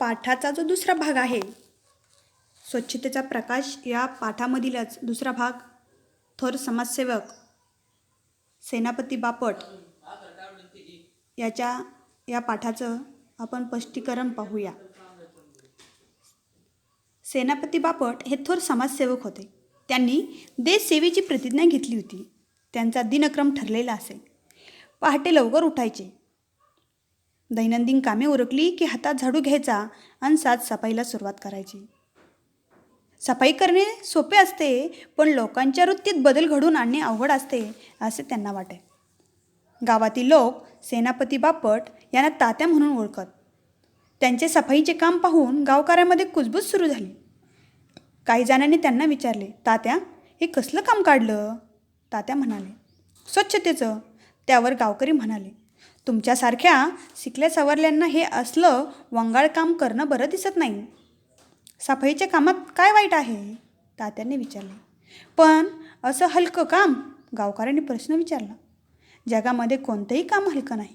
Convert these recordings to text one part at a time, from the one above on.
पाठाचा जो दुसरा भाग आहे स्वच्छतेचा प्रकाश या पाठामधीलच दुसरा भाग थोर समाजसेवक सेनापती बापट याच्या या पाठाचं आपण स्पष्टीकरण पाहूया. सेनापती बापट हे थोर समाजसेवक होते. त्यांनी देशसेवेची प्रतिज्ञा घेतली होती. त्यांचा दिनक्रम ठरलेला असे पहाटे लवकर उठायचे. दैनंदिन कामे उरकली की हातात झाडू घ्यायचा आणि साफसफाईला सुरुवात करायची. सफाई करणे सोपे असते पण लोकांच्या वृत्तीत बदल घडवून आणणे अवघड असते असे त्यांना वाटे. गावातील लोक सेनापती बापट यांना तात्या म्हणून ओळखत. त्यांचे सफाईचे काम पाहून गावकऱ्यामध्ये कुजबूज सुरू झाली. काही जणांनी त्यांना विचारले तात्या हे कसलं काम काढलं? तात्या म्हणाले स्वच्छतेचं. त्यावर गावकरी म्हणाले तुमच्यासारख्या शिकल्या सवरल्यांना हे असलं वंगाळ काम करणं बरं दिसत नाही. सफाईच्या कामात काय वाईट आहे? तात्यांनी विचारले. पण असं हलकं काम? गावकऱ्यांनी प्रश्न विचारला. जगामध्ये कोणतंही काम हलकं नाही.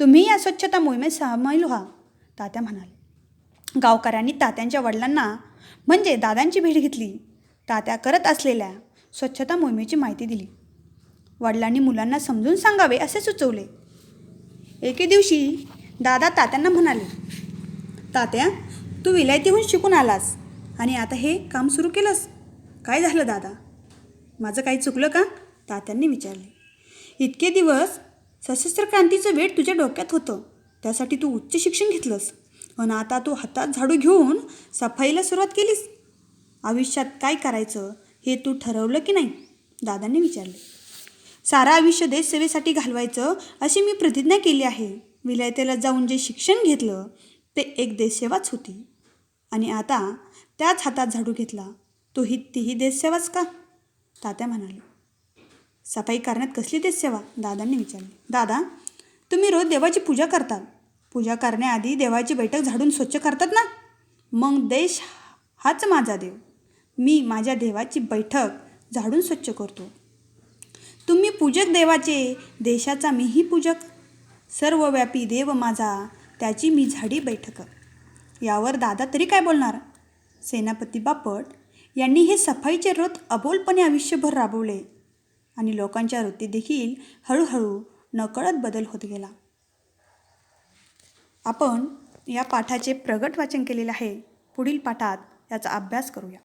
तुम्ही या स्वच्छता मोहिमेत सामील व्हा तात्या म्हणाले गावकऱ्यांनी तात्यांच्या वडिलांना म्हणजे दादांची भेट घेतली. तात्या करत असलेल्या स्वच्छता मोहिमेची माहिती दिली. वडिलांनी मुलांना समजून सांगावे असे सुचवले. एके दिवशी दादा तात्यांना म्हणाले तात्या तू विलायतीहून शिकून आलास आणि आता हे काम सुरू केलंस? काय झालं दादा? माझं काही चुकलं का? तात्यांनी विचारले इतके दिवस सशस्त्र क्रांतीचं वेट तुझ्या डोक्यात होतं. त्यासाठी तू उच्च शिक्षण घेतलंस पण आता तू हातात झाडू घेऊन सफाईला सुरुवात केलीस. आयुष्यात काय करायचं हे तू ठरवलं की नाही? दादांनी विचारले सारा आयुष्य देशसेवेसाठी घालवायचं अशी मी प्रतिज्ञा केली आहे. विलायतेला जाऊन जे शिक्षण घेतलं ते एक देशसेवाच होती. आणि आता त्याच हातात झाडू घेतला. तोही तीही देशसेवाच का? तात्या म्हणाले. सफाई करण्यात कसली देशसेवा? दादांनी विचारली. दादा तुम्ही रोज देवाची पूजा करता. पूजा करण्याआधी देवाची बैठक झाडून स्वच्छ करतात ना? मग देश हाच माझा देव. मी माझ्या देवाची बैठक झाडून स्वच्छ करतो. पूजक देवाचे देशाचा मीही पूजक. सर्वव्यापी देव माझा त्याची मी झाडी बैठक. यावर दादा तरी काय बोलणार? सेनापती बापट यांनी हे सफाईचे रथ अबोलपणे आयुष्यभर राबवले आणि लोकांच्या वृत्ती देखील हळूहळू नकळत बदल होत गेला. आपण या पाठाचे प्रगट वाचन केलेले आहे. पुढील पाठात याचा अभ्यास करूया.